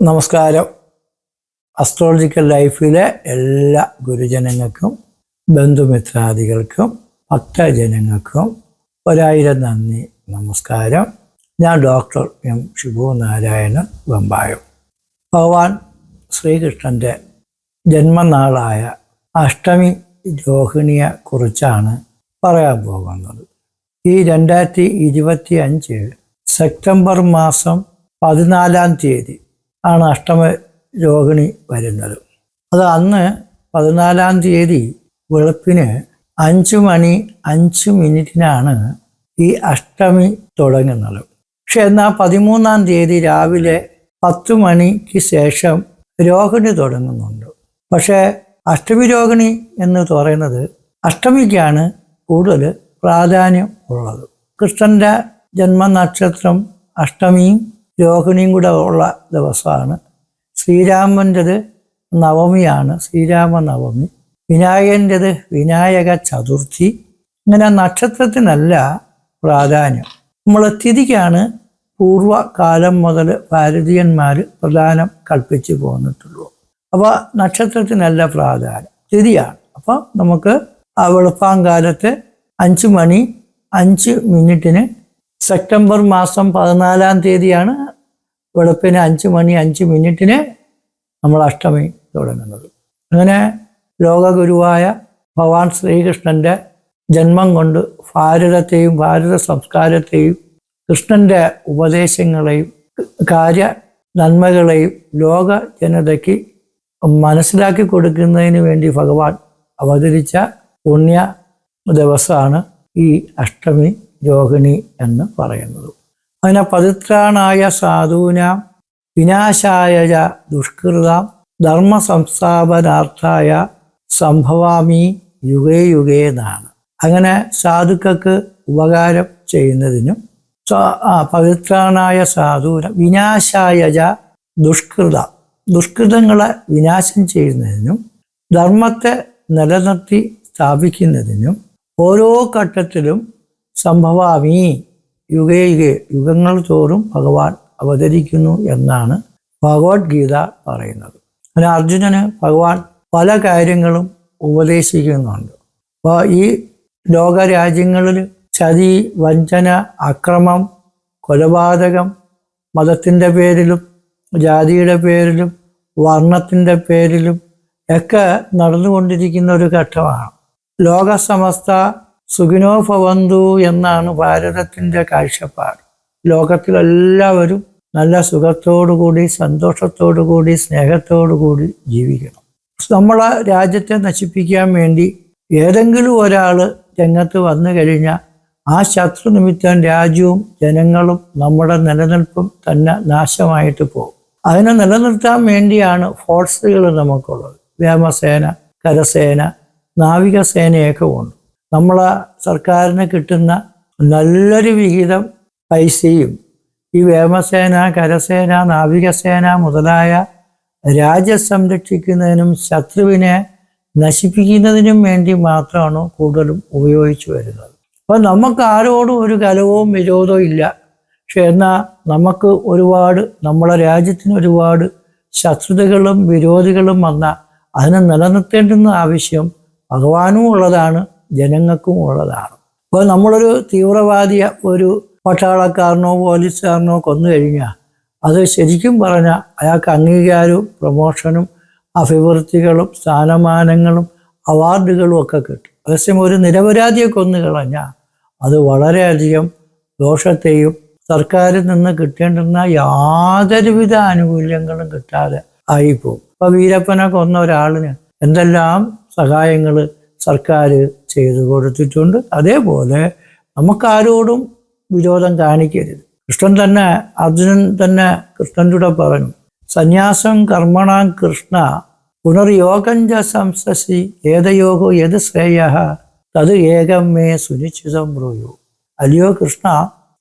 നമസ്കാരം. അസ്ട്രോളജിക്കൽ ലൈഫിലെ എല്ലാ ഗുരുജനങ്ങൾക്കും ബന്ധുമിത്രാദികൾക്കും ഭക്തജനങ്ങൾക്കും ഒരായിരം നന്ദി നമസ്കാരം. ഞാൻ ഡോക്ടർ എം ശിവു നാരായണൻ വെമ്പായം ഭഗവാൻ ശ്രീകൃഷ്ണന്റെ ജന്മനാളായ അഷ്ടമി രോഹിണിയെ കുറിച്ചാണ് പറയാൻ പോകുന്നത്. ഈ രണ്ടായിരത്തി ഇരുപത്തി അഞ്ച് സെപ്റ്റംബർ മാസം പതിനാലാം തീയതി ആണ് അഷ്ടമ രോഹിണി വരുന്നത്. അത് അന്ന് പതിനാലാം തീയതി വെളുപ്പിന് അഞ്ച് മണി അഞ്ച് മിനിറ്റിനാണ് ഈ അഷ്ടമി തുടങ്ങുന്നത്. പക്ഷെ എന്നാൽ പതിമൂന്നാം തീയതി രാവിലെ പത്ത് മണിക്ക് ശേഷം രോഹിണി തുടങ്ങുന്നുണ്ട്. പക്ഷേ അഷ്ടമി രോഹിണി എന്ന് പറയുന്നത് അഷ്ടമിക്കാണ് കൂടുതൽ പ്രാധാന്യം ഉള്ളത്. കൃഷ്ണന്റെ ജന്മനക്ഷത്രം അഷ്ടമിയും രോഹിണിയും കൂടെ ഉള്ള ദിവസമാണ്. ശ്രീരാമന്റെത് നവമിയാണ്. ശ്രീരാമ നവമി വിനായകന്റെത് വിനായക ചതുർത്ഥി ഇങ്ങനെ നക്ഷത്രത്തിനല്ല പ്രാധാന്യം. നമ്മൾ തിഥിക്കാണ് പൂർവകാലം മുതൽ ഭാരതീയന്മാർ പ്രധാനം കൽപ്പിച്ചു പോന്നിട്ടുള്ളൂ. അപ്പോൾ നക്ഷത്രത്തിനല്ല പ്രാധാന്യം. തിഥിയാണ്. അപ്പോൾ നമുക്ക് ആ വെളുപ്പാങ്കാലത്ത് അഞ്ച് മണി അഞ്ച് മിനിറ്റിന് സെപ്റ്റംബർ മാസം പതിനാലാം തീയതിയാണ് വെളുപ്പിന് അഞ്ച് മണി അഞ്ച് മിനിറ്റിന് നമ്മൾ അഷ്ടമി തുടങ്ങുന്നത്. അങ്ങനെ ലോകഗുരുവായ ഭഗവാൻ ശ്രീകൃഷ്ണന്റെ ജന്മം കൊണ്ട് ഭാരതത്തെയും ഭാരത സംസ്കാരത്തെയും കൃഷ്ണന്റെ ഉപദേശങ്ങളെയും കാര്യ നന്മകളെയും ലോക ജനതയ്ക്ക് മനസ്സിലാക്കി കൊടുക്കുന്നതിന് വേണ്ടി ഭഗവാൻ അവതരിച്ച പുണ്യ ദിവസമാണ് ഈ അഷ്ടമി രോഹിണി എന്ന് പറയുന്നത്. അതിനെ പവിത്രാണായ സാധൂനാം വിനാശായ ദുഷ്കൃതാം ധർമ്മ സംസ്ഥാപനാർത്ഥായ സംഭവാമി യുഗേ യുഗേ എന്നാണ്. അങ്ങനെ സാധുക്കൾക്ക് ഉപകാരം ചെയ്യുന്നതിനും പവിത്രാണായ സാധൂന വിനാശായ ദുഷ്കൃത ദുഷ്കൃതങ്ങളെ വിനാശം ചെയ്യുന്നതിനും ധർമ്മത്തെ നിലനിർത്തി സ്ഥാപിക്കുന്നതിനും ഓരോ ഘട്ടത്തിലും സംഭവാമി. യുഗേ യുഗേ യുഗങ്ങൾ തോറും ഭഗവാൻ അവതരിക്കുന്നു എന്നാണ് ഭഗവത്ഗീത പറയുന്നത്. അങ്ങനെ അർജുനന് ഭഗവാൻ പല കാര്യങ്ങളും ഉപദേശിക്കുന്നുണ്ട്. അപ്പോൾ ഈ ലോകരാജ്യങ്ങളിൽ ചതി വഞ്ചന അക്രമം കൊലപാതകം മതത്തിന്റെ പേരിലും ജാതിയുടെ പേരിലും വർണത്തിന്റെ പേരിലും ഒക്കെ നടന്നുകൊണ്ടിരിക്കുന്ന ഒരു ഘട്ടമാണ്. ലോകസമസ്ത സുഖിനോ ഭവന്തു എന്നാണ് ഭാരതത്തിന്റെ കാഴ്ചപ്പാട്. ലോകത്തിലെല്ലാവരും നല്ല സുഖത്തോടു കൂടി സന്തോഷത്തോടു കൂടി സ്നേഹത്തോടു കൂടി ജീവിക്കണം. നമ്മളെ രാജ്യത്തെ നശിപ്പിക്കാൻ വേണ്ടി ഏതെങ്കിലും ഒരാൾ രംഗത്ത് വന്നു കഴിഞ്ഞാൽ ആ ശത്രു നിമിത്തം രാജ്യവും ജനങ്ങളും നമ്മുടെ നിലനിൽപ്പും തന്നെ നാശമായിട്ട് പോകും. അതിനെ നിലനിർത്താൻ വേണ്ടിയാണ് ഫോഴ്സുകൾ നമുക്കുള്ളത്. വ്യോമസേന കരസേന നാവികസേനയൊക്കെ ഉണ്ട് നമ്മളെ സർക്കാരിന് കിട്ടുന്ന നല്ലൊരു വിഹിതം പൈസയും ഈ വ്യോമസേന കരസേന നാവികസേന മുതലായ രാജ്യ സംരക്ഷിക്കുന്നതിനും ശത്രുവിനെ നശിപ്പിക്കുന്നതിനും വേണ്ടി മാത്രമാണ് കൂടുതലും ഉപയോഗിച്ചു വരുന്നത്. അപ്പോൾ നമുക്ക് ആരോടും ഒരു കലവും വിരോധവും ഇല്ല. പക്ഷെ എന്നാൽ നമുക്ക് ഒരുപാട് നമ്മളെ രാജ്യത്തിന് ഒരുപാട് ശത്രുതകളും വിരോധികളും വന്ന അതിനെ നിലനിർത്തേണ്ടുന്ന ആവശ്യം ഭഗവാനും ഉള്ളതാണ്. ജനങ്ങൾക്കും ഉള്ളതാണ്. ഇപ്പോൾ നമ്മളൊരു തീവ്രവാദിയ ഒരു പട്ടാളക്കാരനോ പോലീസുകാരനോ കൊന്നു കഴിഞ്ഞാൽ അത് ശരിക്കും പറഞ്ഞാൽ അയാൾക്ക് അംഗീകാരവും പ്രൊമോഷനും അഭിവൃദ്ധികളും സ്ഥാനമാനങ്ങളും അവാർഡുകളും ഒക്കെ കിട്ടും. അതേസമയം ഒരു നിരപരാധിയെ കൊന്നു കളഞ്ഞാൽ അത് വളരെയധികം ദോഷത്തെയും സർക്കാരിൽ നിന്ന് കിട്ടേണ്ടുന്ന യാതൊരുവിധ ആനുകൂല്യങ്ങളും കിട്ടാതെ ആയിപ്പോവും ഇപ്പൊ വീരപ്പനെ കൊന്ന ഒരാളിന് എന്തെല്ലാം സഹായങ്ങൾ സർക്കാർ ചെയ്തു കൊടുത്തിട്ടുണ്ട്. അതേപോലെ നമുക്കാരോടും വിരോധം കാണിക്കരുത്. കൃഷ്ണൻ തന്നെ അർജുനൻ തന്നെ കൃഷ്ണന്റെ പറഞ്ഞു സന്യാസം കർമ്മണാം കൃഷ്ണ പുനർയോഗഞ്ച ച സംസസി ഏതയോഗോ ഏത് ശ്രേയ തത് ഏകം മേ സുനിശ്ചിതം ബ്രൂയു. അല്ലയോ കൃഷ്ണ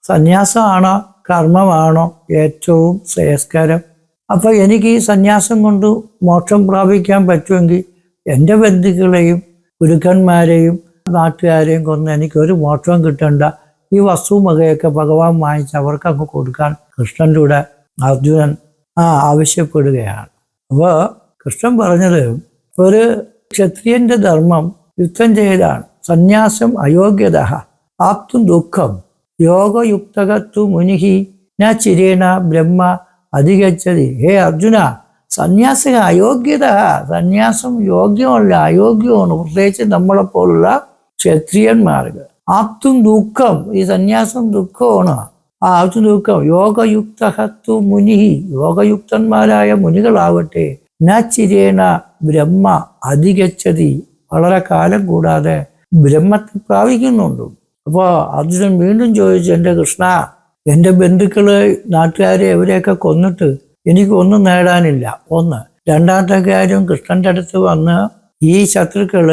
സന്യാസമാണോ കർമ്മമാണോ ഏറ്റവും ശ്രേയസ്കരം? അപ്പോൾ എനിക്ക് ഈ സന്യാസം കൊണ്ട് മോക്ഷം പ്രാപിക്കാൻ പറ്റുമെങ്കിൽ എന്റെ ബന്ധുക്കളെയും ഗുരുക്കന്മാരെയും നാട്ടുകാരെയും കൊന്ന് എനിക്ക് ഒരു മോക്ഷവും കിട്ടണ്ട. ഈ വസ്തു വകയൊക്കെ ഭഗവാൻ വാങ്ങിച്ച് അവർക്ക് അങ്ങ് കൊടുക്കാൻ കൃഷ്ണന്റെ കൂടെ അർജുനൻ ആ ആവശ്യപ്പെടുകയാണ്. അപ്പോൾ കൃഷ്ണൻ പറഞ്ഞത് ഒരു ക്ഷത്രിയന്റെ ധർമ്മം യുദ്ധം ചെയ്താണ്. സന്യാസം അയോഗ്യത ആപ്തും ദുഃഖം. യോഗയുക്തകത്തു മുനിഹി ന ചിരേണ ബ്രഹ്മ അധികച്ചതി ഹേ അർജുന സന്യാസിക അയോഗ്യത സന്യാസം യോഗ്യമല്ല അയോഗ്യമാണ് പ്രത്യേകിച്ച് നമ്മളെപ്പോലുള്ള ക്ഷത്രിയന്മാർക്ക് ആപ്തും ദുഃഖം ഈ സന്യാസം ദുഃഖമാണ്. ആ ആപ്തും ദുഃഖം യോഗയുക്തഹത്തു മുനി യോഗയുക്തന്മാരായ മുനികളാവട്ടെ. ന ചിരേണ ബ്രഹ്മ അധികച്ചതി വളരെ കാലം കൂടാതെ ബ്രഹ്മത്തെ പ്രാപിക്കുന്നുണ്ട്. അപ്പോൾ അർജുനൻ വീണ്ടും ചോദിച്ചു എന്റെ കൃഷ്ണ എന്റെ ബന്ധുക്കൾ നാട്ടുകാരെ എവരെയൊക്കെ കൊന്നിട്ട് എനിക്ക് ഒന്നും നേടാനില്ല. ഒന്ന് രണ്ടാമത്തെ കാര്യം കൃഷ്ണന്റെ അടുത്ത് വന്ന് ഈ ശത്രുക്കൾ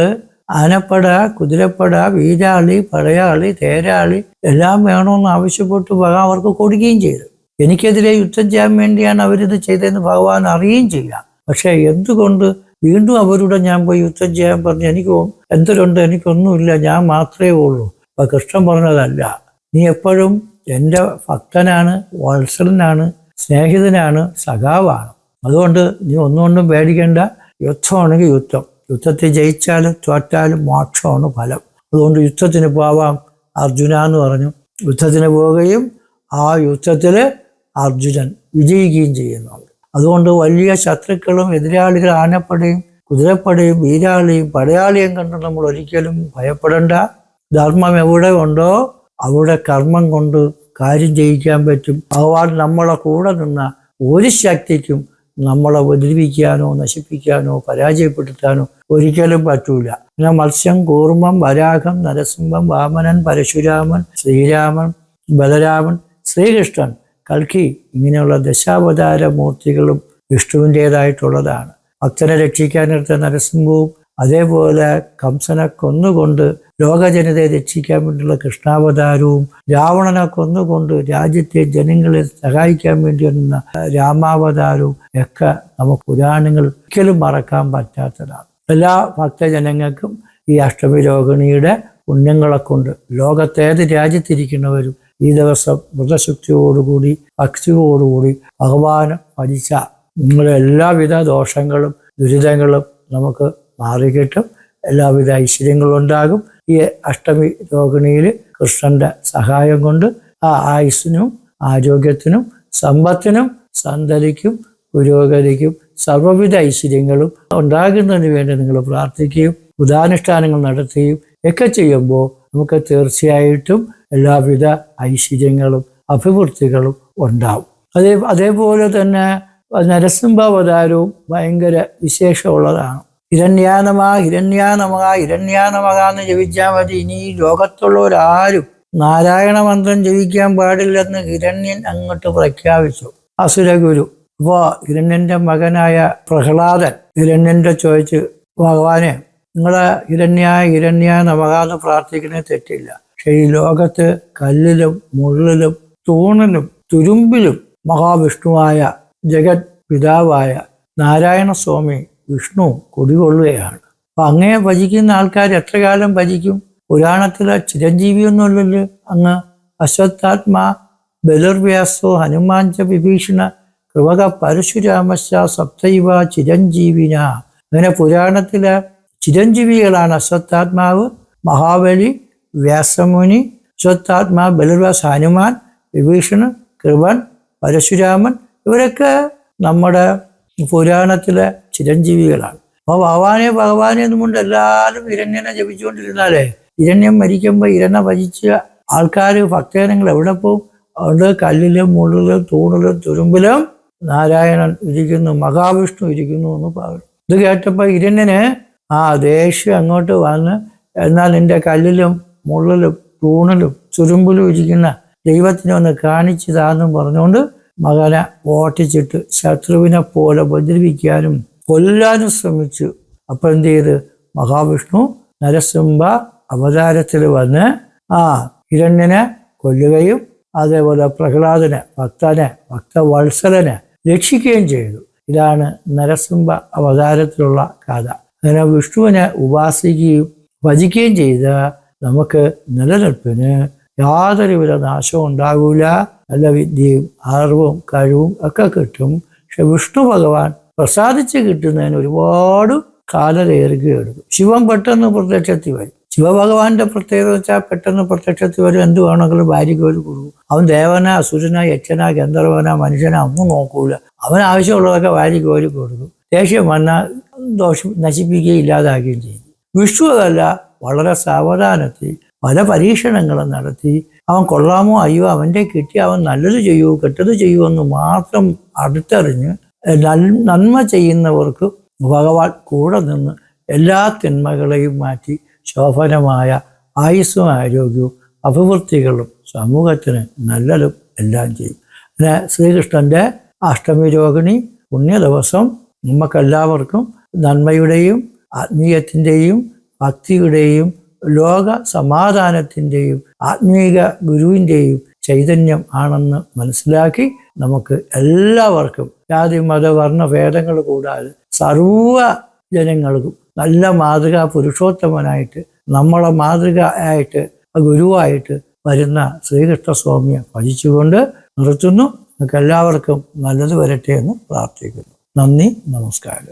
ആനപ്പട കുതിരപ്പട വീരാളി പടയാളി തേരാളി എല്ലാം വേണമെന്ന് ആവശ്യപ്പെട്ട് ഭഗവാൻ അവർക്ക് കൊടുക്കുകയും ചെയ്തു. എനിക്കെതിരെ യുദ്ധം ചെയ്യാൻ വേണ്ടിയാണ് അവരിത് ചെയ്തതെന്ന് ഭഗവാൻ അറിയുകയും ചെയ്യാം പക്ഷെ എന്തുകൊണ്ട് വീണ്ടും അവരുടെ ഞാൻ പോയി യുദ്ധം ചെയ്യാൻ പറഞ്ഞു? എനിക്ക് എന്തരുണ്ട് എനിക്കൊന്നുമില്ല ഞാൻ മാത്രമേ ഉള്ളൂ. അപ്പൊ കൃഷ്ണൻ പറഞ്ഞതല്ല നീ എപ്പോഴും എന്റെ ഭക്തനാണ് വത്സലനാണ് സ്നേഹിതനാണ് സഖാവാണ്. അതുകൊണ്ട് നീ ഒന്നുകൊണ്ടും പേടിക്കേണ്ട. യുദ്ധമാണെങ്കിൽ യുദ്ധം. യുദ്ധത്തിൽ ജയിച്ചാലും തോറ്റാലും മോക്ഷമാണ് ഫലം. അതുകൊണ്ട് യുദ്ധത്തിന് പോവാം. അർജുന എന്ന് പറഞ്ഞു. യുദ്ധത്തിന് പോവുകയും ആ യുദ്ധത്തിൽ അർജുനൻ വിജയിക്കുകയും ചെയ്യുന്നുണ്ട് അതുകൊണ്ട് വലിയ ശത്രുക്കളും എതിരാളികൾ ആനപ്പടയും കുതിരപ്പടയും വീരാളിയും പടയാളിയും കണ്ട് നമ്മൾ ഒരിക്കലും ഭയപ്പെടേണ്ട. ധർമ്മം എവിടെ ഉണ്ടോ അവിടെ കർമ്മം കൊണ്ട് കാര്യം ചെയ്യിക്കാൻ പറ്റും. ഭഗവാൻ നമ്മളെ കൂടെ നിന്ന ഒരു ശക്തിക്കും നമ്മളെ ഉപദ്രവിക്കാനോ നശിപ്പിക്കാനോ പരാജയപ്പെടുത്താനോ ഒരിക്കലും പറ്റൂല. പിന്നെ മത്സ്യം കൂർമ്മം വരാഹം നരസിംഹം വാമനൻ പരശുരാമൻ ശ്രീരാമൻ ബലരാമൻ ശ്രീകൃഷ്ണൻ കൽക്കി ഇങ്ങനെയുള്ള ദശാവതാര മൂർത്തികളും വിഷ്ണുവിന്റെതായിട്ടുള്ളതാണ്. ഭക്തനെ രക്ഷിക്കാനെടുത്ത നരസിംഹവും അതേപോലെ കംസനെ കൊന്നുകൊണ്ട് ലോകജനതയെ രക്ഷിക്കാൻ വേണ്ടിയുള്ള കൃഷ്ണാവതാരവും രാവണനെ കൊന്നുകൊണ്ട് രാജ്യത്തെ ജനങ്ങളെ സഹായിക്കാൻ വേണ്ടി വന്ന രാമാവതാരവും ഒക്കെ നമുക്ക് പുരാണങ്ങൾ ഒരിക്കലും മറക്കാൻ പറ്റാത്തതാണ്. എല്ലാ ഭക്തജനങ്ങൾക്കും ഈ അഷ്ടമി രോഹിണിയുടെ പുണ്യങ്ങളെ കൊണ്ട് ലോകത്തേത് രാജ്യത്തിരിക്കുന്നവരും ഈ ദിവസം വ്രതശുദ്ധിയോടുകൂടി ഭക്തിയോടുകൂടി ഭഗവാൻ ഭജിച്ച നിങ്ങളുടെ എല്ലാവിധ ദോഷങ്ങളും ദുരിതങ്ങളും നമുക്ക് മാറിക്കിട്ടും എല്ലാവിധ ഐശ്വര്യങ്ങളും ഉണ്ടാകും ഈ അഷ്ടമി രോഹിണിയിൽ കൃഷ്ണന്റെ സഹായം കൊണ്ട് ആ ആയുസ്സിനും ആരോഗ്യത്തിനും സമ്പത്തിനും സന്തതിക്കും പുരോഗതിക്കും സർവവിധ ഐശ്വര്യങ്ങളും ഉണ്ടാകുന്നതിന് വേണ്ടി നിങ്ങൾ പ്രാർത്ഥിക്കുകയും ഉദാനുഷ്ഠാനങ്ങൾ നടത്തുകയും ഒക്കെ ചെയ്യുമ്പോൾ നമുക്ക് തീർച്ചയായിട്ടും എല്ലാവിധ ഐശ്വര്യങ്ങളും അഭിവൃദ്ധികളും ഉണ്ടാവും. അതേ അതേപോലെ തന്നെ നരസിംഹാവതാരവും ഭയങ്കര വിശേഷമുള്ളതാണ്. ഹിരണ്യാനമ ഹിരണ്യാനമ ഹിരണ്യാനമക എന്ന് ജപിച്ചാൽ മതി. ഇനി ഈ ലോകത്തുള്ളവരാരും നാരായണ മന്ത്രം ജപിക്കാൻ പാടില്ലെന്ന് ഹിരണ്യൻ അങ്ങോട്ട് പ്രഖ്യാപിച്ചു. അസുരഗുരു അപ്പോൾ ഹിരണ്യന്റെ മകനായ പ്രഹ്ലാദൻ ഹിരണ്യന്റെ ചോദിച്ച് ഭഗവാനെ നിങ്ങളെ ഹിരണ്യ ഹിരണ്യ നമകാന്ന് പ്രാർത്ഥിക്കുന്നത് തെറ്റില്ല. പക്ഷെ ഈ ലോകത്ത് കല്ലിലും മുള്ളിലും തൂണിലും തുരുമ്പിലും മഹാവിഷ്ണുവായ ജഗത് പിതാവായ നാരായണ സ്വാമി വിഷ്ണു കുടികൊള്ളുകയാണ്. അപ്പൊ അങ്ങയെ ഭജിക്കുന്ന ആൾക്കാർ എത്ര കാലം ഭജിക്കും? പുരാണത്തിലെ ചിരഞ്ജീവിയൊന്നുമല്ലല്ലോ അങ്ങ്. അശ്വത്ഥാത്മാ ബലിർവ്യാസോ ഹനുമാൻ വിഭീഷണ കൃവക പരശുരാമശ സപ്തൈവ ചിരഞ്ജീവിന. അങ്ങനെ പുരാണത്തിലെ ചിരഞ്ജീവികളാണ് അശ്വത്ഥാത്മാവ് മഹാബലി വ്യാസമുനി അശ്വത്ഥാത്മാ ബലിർവ്യാസ ഹനുമാൻ വിഭീഷണൻ കൃപൻ പരശുരാമൻ. ഇവരൊക്കെ നമ്മുടെ പുരാണത്തിലെ ചിരഞ്ജീവികളാണ്. അപ്പോൾ ഭഗവാനെ ഭഗവാനെ എന്നുകൊണ്ട് എല്ലാവരും ഇരണ്യനെ ജപിച്ചുകൊണ്ടിരുന്നാലേ? ഇരണ്യം മരിക്കുമ്പോൾ ഇരണ്ണ ഭജിച്ച ആൾക്കാർ ഭക്തജനങ്ങൾ എവിടെ പോവും? അവിടെ കല്ലിലും മുള്ളിലും തൂണിലും തുരുമ്പിലും നാരായണൻ ഇരിക്കുന്നു മഹാവിഷ്ണു ഇരിക്കുന്നു എന്ന് പറഞ്ഞു ഇത് കേട്ടപ്പോൾ ഇരണ്യന് ആ ദേഷ്യം അങ്ങോട്ട് വന്ന് എന്നാൽ എന്റെ കല്ലിലും മുള്ളിലും തൂണിലും ചുരുമ്പിലും ഇരിക്കുന്ന ദൈവത്തിനെ ഒന്ന് കാണിച്ചു കാണിച്ചതാന്നും പറഞ്ഞുകൊണ്ട് മകനെ ഓട്ടിച്ചിട്ട് ശത്രുവിനെ പോലെ ഉപദ്രവിക്കാനും കൊല്ലാനും ശ്രമിച്ചു. അപ്പോൾ എന്ത് ചെയ്ത്? മഹാവിഷ്ണു നരസിംഹ അവതാരത്തിൽ വന്ന് ആ ഹിരണ്യനെ കൊല്ലുകയും അതേപോലെ പ്രഹ്ലാദനെ ഭക്തനെ ഭക്തവത്സലനെ രക്ഷിക്കുകയും ചെയ്തു. ഇതാണ് നരസിംഹ അവതാരത്തിലുള്ള കഥ. അങ്ങനെ വിഷ്ണുവിനെ ഉപാസിക്കുകയും ഭജിക്കുകയും ചെയ്ത നമുക്ക് നിലനിൽപ്പിന് യാതൊരുവിധ നാശവും ഉണ്ടാകൂല. നല്ല വിദ്യയും അറിവും കഴിവും ഒക്കെ കിട്ടും. പക്ഷെ വിഷ്ണു ഭഗവാൻ പ്രസാദിച്ച് കിട്ടുന്നതിന് ഒരുപാട് കാലരേറുകയെടുക്കും ശിവൻ പെട്ടെന്ന് പ്രത്യക്ഷത്തിൽ വരും. ശിവഭഗവാന്റെ പ്രത്യേകത വെച്ചാൽ പെട്ടെന്ന് പ്രത്യക്ഷത്തിൽ വരും. എന്ത് വേണമെങ്കിലും ഭാര്യയ്ക്ക് ഒരു കൊടുക്കും അവൻ ദേവന അസുരന യക്ഷന ഗന്ധർവന മനുഷ്യന ഒന്നും നോക്കൂല. അവൻ ആവശ്യമുള്ളതൊക്കെ ഭാര്യയ്ക്ക് ഒരു കൊടുക്കും. ദേഷ്യം വന്നാൽ ദോഷം നശിപ്പിക്കുകയും ഇല്ലാതാക്കുകയും ചെയ്യും. വിഷ്ണു അതല്ല വളരെ സാവധാനത്തിൽ പല പരീക്ഷണങ്ങളും നടത്തി അവൻ കൊള്ളാമോ അയ്യോ അവന്റെ കിട്ടി അവൻ നല്ലത് ചെയ്യുമോ കെട്ടത് ചെയ്യുമോ എന്ന് മാത്രം അടുത്തറിഞ്ഞ് നന്മ ചെയ്യുന്നവർക്ക് ഭഗവാൻ കൂടെ നിന്ന് എല്ലാ തിന്മകളെയും മാറ്റി ശോഭനമായ ആയുസ്സും ആരോഗ്യവും അഭിവൃദ്ധികളും സമൂഹത്തിന് നല്ലതും എല്ലാം ചെയ്യും. പിന്നെ ശ്രീകൃഷ്ണന്റെ അഷ്ടമി രോഹിണി പുണ്യ ദിവസം നമുക്കെല്ലാവർക്കും നന്മയുടെയും ആത്മീയത്തിന്റെയും ഭക്തിയുടെയും ലോക സമാധാനത്തിന്റെയും ആത്മീക ഗുരുവിന്റെയും ചൈതന്യം ആണെന്ന് മനസ്സിലാക്കി നമുക്ക് എല്ലാവർക്കും ജാതി മത വർണ ഭേദങ്ങൾ കൂടാതെ സർവ ജനങ്ങൾക്കും നല്ല മാതൃക പുരുഷോത്തമനായിട്ട് നമ്മളെ മാതൃക ആയിട്ട് ഗുരുവായിട്ട് വരുന്ന ശ്രീകൃഷ്ണസ്വാമിയെ ഭജിച്ചുകൊണ്ട് നിർത്തുന്നു. നമുക്ക് എല്ലാവർക്കും നല്ലത് വരട്ടെ എന്ന് പ്രാർത്ഥിക്കുന്നു. നന്ദി നമസ്കാരം.